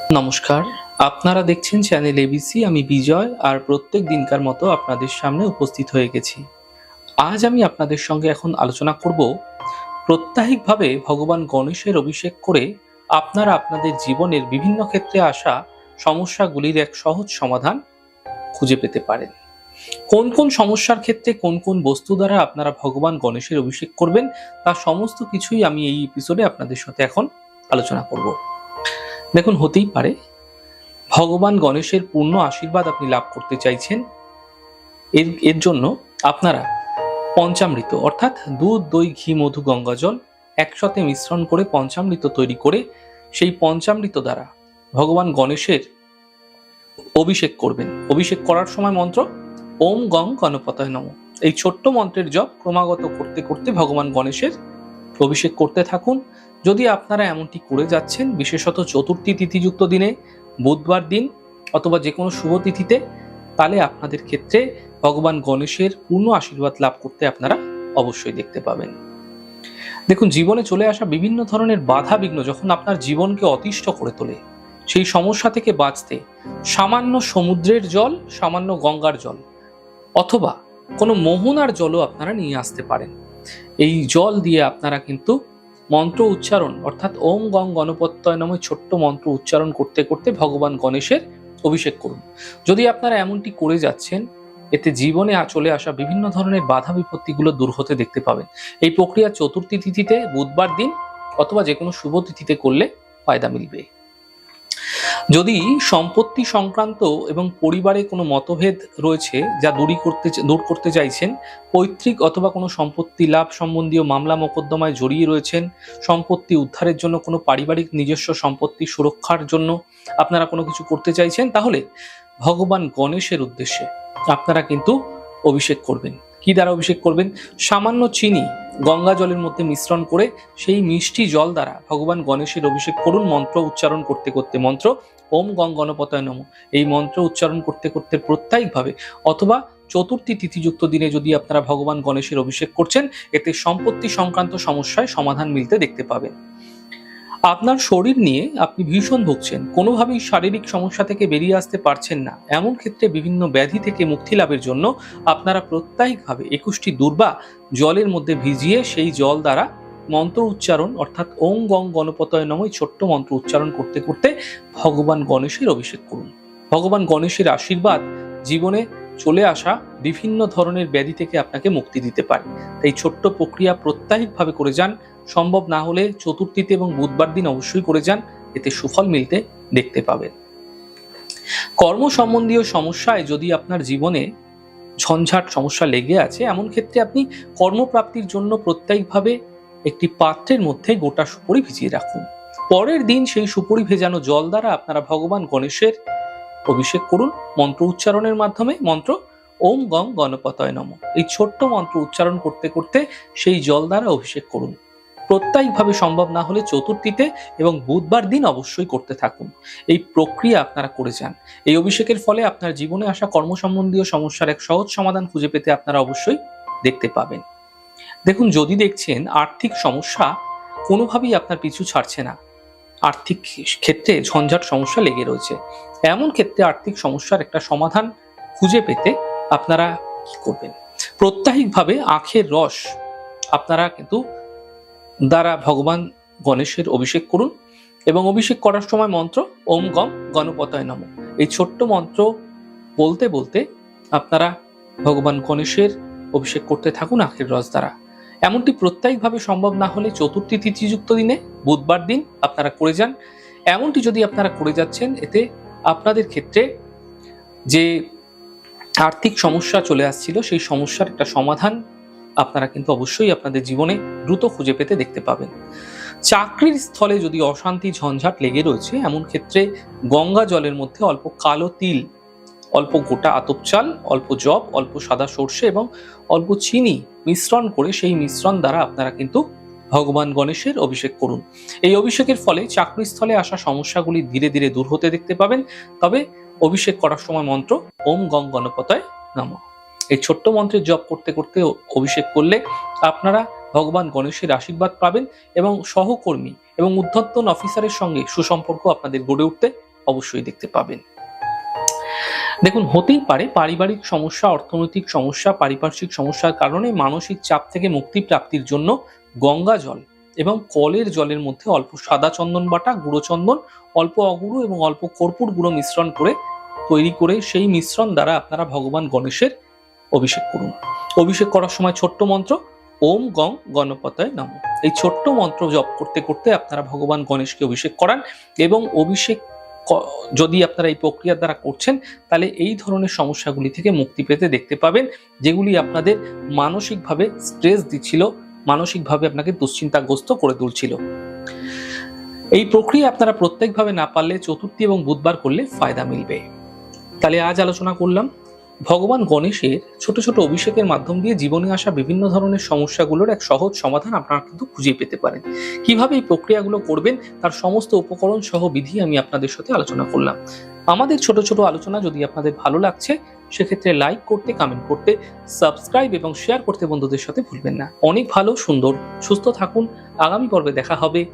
নমস্কার। আপনারা দেখছেন চ্যানেল এবিসি আমি বিজয়, আর প্রত্যেক দিনকার মতো আপনাদের সামনে উপস্থিত হয়ে গেছি। আজ আমি আপনাদের সঙ্গে এখন আলোচনা করব প্রত্যাহিকভাবে ভগবান গণেশের অভিষেক করে আপনারা আপনাদের জীবনের বিভিন্ন ক্ষেত্রে আসা সমস্যাগুলির এক সহজ সমাধান খুঁজে পেতে পারেন। কোন কোন সমস্যার ক্ষেত্রে কোন কোন বস্তু দ্বারা আপনারা ভগবান গণেশের অভিষেক করবেন, তা সমস্ত কিছুই আমি এই এপিসোডে আপনাদের সাথে এখন আলোচনা করব। দেখুন, হতেই পারে। ভগবান গণেশের পূর্ণ আশীর্বাদ আপনি লাভ করতে চাইছেন। এর এর জন্য আপনারা পঞ্চামৃত, অর্থাৎ দুধ, দই, ঘি, মধু গঙ্গাজল একসাথে মিশ্রণ করে পঞ্চামৃত তৈরি করে সেই পঞ্চামৃত দ্বারা ভগবান গণেশের অভিষেক করবেন। অভিষেক করার সময় মন্ত্র, ওম গং গণপতায় নম। এই ছোট্ট মন্ত্রের জপ ক্রমাগত করতে করতে ভগবান গণেশের অভিষেক করতে থাকুন। যদি আপনারা এমনটি করে যাচ্ছেন, বিশেষত চতুর্থী তিথিযুক্ত দিনে, বুধবার দিন অথবা যে কোনো শুভ তিথিতে, তাহলে আপনাদের ক্ষেত্রে ভগবান গণেশের পূর্ণ আশীর্বাদ লাভ করতে আপনারা অবশ্যই দেখতে পাবেন। দেখুন, জীবনে চলে আসা বিভিন্ন ধরনের বাধা বিঘ্ন যখন আপনার জীবনকে অতিষ্ঠ করে তোলে, সেই সমস্যা থেকে বাঁচতে সামান্য সমুদ্রের জল, সামান্য গঙ্গার জল অথবা কোনো মোহনার জলও আপনারা নিয়ে আসতে পারেন। এই জল দিয়ে আপনারা কিন্তু মন্ত্র উচ্চারণ, অর্থাৎ ওম গং গণপত্যয় নামে ছোট্ট মন্ত্র উচ্চারণ করতে করতে ভগবান গণেশের অভিষেক করুন। যদি আপনারা এমনটি করে যাচ্ছেন, এতে জীবনে চলে আসা বিভিন্ন ধরনের বাধা বিপত্তিগুলো দূর হতে দেখতে পাবেন। এই প্রক্রিয়া চতুর্থী তিথিতে, বুধবার দিন অথবা যে কোনো শুভ তিথিতে করলে ফায়দা মিলবে। যদি সম্পত্তি সংক্রান্ত এবং পরিবারে কোনো মতভেদ রয়েছে যা দূরী করতে দূর করতে চাইছেন, পৈতৃক অথবা কোনো সম্পত্তি লাভ সম্বন্ধীয় মামলা মোকদ্দমায় জড়িয়ে রয়েছেন, সম্পত্তি উদ্ধারের জন্য কোনো পারিবারিক নিজস্ব সম্পত্তি সুরক্ষার জন্য আপনারা কোনো কিছু করতে চাইছেন, তাহলে ভগবান গণেশের উদ্দেশ্যে আপনারা কিন্তু অভিষেক করবেন। কি দ্বারা অভিষেক করবেন? সামান্য চিনি গঙ্গা জলের মধ্যে মিশ্রণ করে সেই মিষ্টি জল দ্বারা ভগবান গণেশের অভিষেক করুন মন্ত্র উচ্চারণ করতে করতে, মন্ত্র ওম গং গণপতায় নম। এই মন্ত্র উচ্চারণ করতে করতে প্রত্যায়িকভাবে অথবা চতুর্থী তিথিযুক্ত দিনে যদি আপনারা ভগবান গণেশের অভিষেক করছেন, এতে সম্পত্তি সংক্রান্ত সমস্যায় সমাধান মিলতে দেখতে পাবেন। আপনার শরীর নিয়ে আপনি ভীষণ ভুগছেন। কোনোভাবেই শারীরিক সমস্যা থেকে বেরিয়ে আসতে পারছেন না। এমন ক্ষেত্রে বিভিন্ন ব্যাধি থেকে মুক্তি লাভের জন্য আপনারা প্রত্যায়িকভাবে একুশটি দুর্বা জলের মধ্যে ভিজিয়ে সেই জল দ্বারা মন্ত্র উচ্চারণ, অর্থাৎ ওং গং গণপতয় নময় ছোট্ট মন্ত্র উচ্চারণ করতে করতে ভগবান গণেশের অভিষেক করুন। ভগবান গণেশের আশীর্বাদ জীবনে চলে আসা বিভিন্ন ধরনের ব্যাধি থেকে আপনাকে মুক্তি দিতে পারে। তাই ছোট্ট প্রক্রিয়া প্রত্যাহিকভাবে করে যান। সম্ভব না হলে চতুর্থীতে এবং বুধবার দিন অবশ্যই করে যান। এতে সুফল মিলতে দেখতে পাবেন। কর্ম সম্বন্ধীয় সমস্যায় যদি আপনার জীবনে ঝঞ্ঝাট সমস্যা লেগে আছে, এমন ক্ষেত্রে আপনি কর্মপ্রাপ্তির জন্য প্রত্যেকভাবে একটি পাত্রের মধ্যে গোটা সুপরি ভিজিয়ে রাখুন। পরের দিন সেই সুপরি ভেজানো জল দ্বারা আপনারা ভগবান গণেশের অভিষেক করুন মন্ত্র উচ্চারণের মাধ্যমে, মন্ত্র ওম গং গণপতয় নম। এই ছোট্ট মন্ত্র উচ্চারণ করতে করতে সেই জল দ্বারা অভিষেক করুন। প্রত্যয়িকভাবে সম্ভব না হলে চতুর্থীতে এবং বুধবার দিন অবশ্যই করতে থাকুন। এই প্রক্রিয়া আপনারা করে যান। এই অভিষেকের ফলে আপনার জীবনে আসা কর্ম সম্বন্ধীয় সমস্যার এক সহজ সমাধান খুঁজে পেতে আপনারা অবশ্যই দেখতে পাবেন। দেখুন, যদি দেখছেন আর্থিক সমস্যা, কোনোভাবেই আপনার পিছু ছাড়ছে না। আর্থিক ক্ষেত্রে ঝঞ্ঝাট সমস্যা লেগে রয়েছে। এমন ক্ষেত্রে আর্থিক সমস্যার একটা সমাধান খুঁজে পেতে আপনারা কি করবেন? প্রত্যাহিকভাবে আখের রস আপনারা কিন্তু দ্বারা ভগবান গণেশের অভিষেক করুন এবং অভিষেক করার সময় মন্ত্র ওম গম গণপতায় নম। এই ছোট্ট মন্ত্র বলতে বলতে আপনারা ভগবান গণেশের অভিষেক করতে থাকুন আখের রস দ্বারা। এমনটি প্রত্যয়িকভাবে সম্ভব না হলে চতুর্থী তিথিযুক্ত দিনে বুধবার দিন আপনারা করে যান। এমনটি যদি আপনারা করে যাচ্ছেন, এতে আপনাদের ক্ষেত্রে যে আর্থিক সমস্যা চলে আসছিল, সেই সমস্যার একটা সমাধান আপনারা কিন্তু অবশ্যই আপনাদের জীবনে দ্রুত খুঁজে পেতে দেখতে পাবেন। চাকরির স্থলে যদি অশান্তি, ঝঞ্ঝাট লেগে রয়েছে, এমন ক্ষেত্রে গঙ্গা জলের মধ্যে অল্প কালো তিল অল্প গোটা আতপ চাল, অল্প জব অল্প সাদা সর্ষে এবং অল্প চিনি মিশ্রণ করে সেই মিশ্রণ দ্বারা আপনারা কিন্তু ভগবান গণেশের অভিষেক করুন। এই অভিষেকের ফলে চাকরিস্থলে আসা সমস্যাগুলি ধীরে ধীরে দূর হতে দেখতে পাবেন। তবে অভিষেক করার সময় মন্ত্র, ওম গং গণপতায় নম। এই ছোট্ট মন্ত্রের জপ করতে করতে অভিষেক করলে আপনারা ভগবান গণেশের আশীর্বাদ পাবেন এবং সহকর্মী এবং উদ্ধর্তন অফিসারের সঙ্গে সুসম্পর্ক আপনাদের গড়ে উঠতে অবশ্যই দেখতে পাবেন। দেখুন, হতেই পারে পারিবারিক সমস্যা, অর্থনৈতিক সমস্যা, পারিপার্শ্বিক সমস্যার কারণে মানসিক চাপ থেকে মুক্তি প্রাপ্তির জন্য গঙ্গা জল এবং কলের জলের মধ্যে অল্প সাদা চন্দন বাটা, গুঁড়ো চন্দন, অল্প অগুড়ো এবং অল্প কর্পূর গুঁড়ো মিশ্রণ করে তৈরি করে সেই মিশ্রণ দ্বারা আপনারা ভগবান গণেশের অভিষেক করুন। অভিষেক করার সময় ছোট্ট মন্ত্র, ওম গং গণপতায় নাম। এই ছোট্ট মন্ত্র জপ করতে করতে আপনারা ভগবান গণেশকে অভিষেক করান এবং অভিষেক যদি আপনারা এই প্রক্রিয়ার দ্বারা করছেন, তাহলে এই ধরনের সমস্যাগুলি থেকে মুক্তি পেতে দেখতে পাবেন, যেগুলি আপনাদের মানসিকভাবে স্ট্রেস দিচ্ছিল, মানসিকভাবে আপনাকে দুশ্চিন্তাগ্রস্ত করে তুলছিল। এই প্রক্রিয়া আপনারা প্রত্যেকভাবে না পারলে চতুর্থী এবং বুধবার করলে ফায়দা মিলবে। তাহলে আজ আলোচনা করলাম। ভগবান গণেশের ছোট ছোট অভিষেকের মাধ্যম দিয়ে জীবনে আসা বিভিন্ন ধরনের সমস্যাগুলোর এক সহজ সমাধান আপনারা কিন্তু খুঁজে পেতে পারেন। কীভাবে এই প্রক্রিয়াগুলো করবেন তার সমস্ত উপকরণ সহ বিধি আমি আপনাদের সাথে আলোচনা করলাম। আমাদের ছোট ছোট আলোচনা যদি আপনাদের ভালো লাগছে, সেক্ষেত্রে লাইক করতে কমেন্ট করতে সাবস্ক্রাইব এবং শেয়ার করতে বন্ধুদের সাথে ভুলবেন না। অনেক ভালো, সুন্দর, সুস্থ থাকুন। আগামী পর্বে দেখা হবে।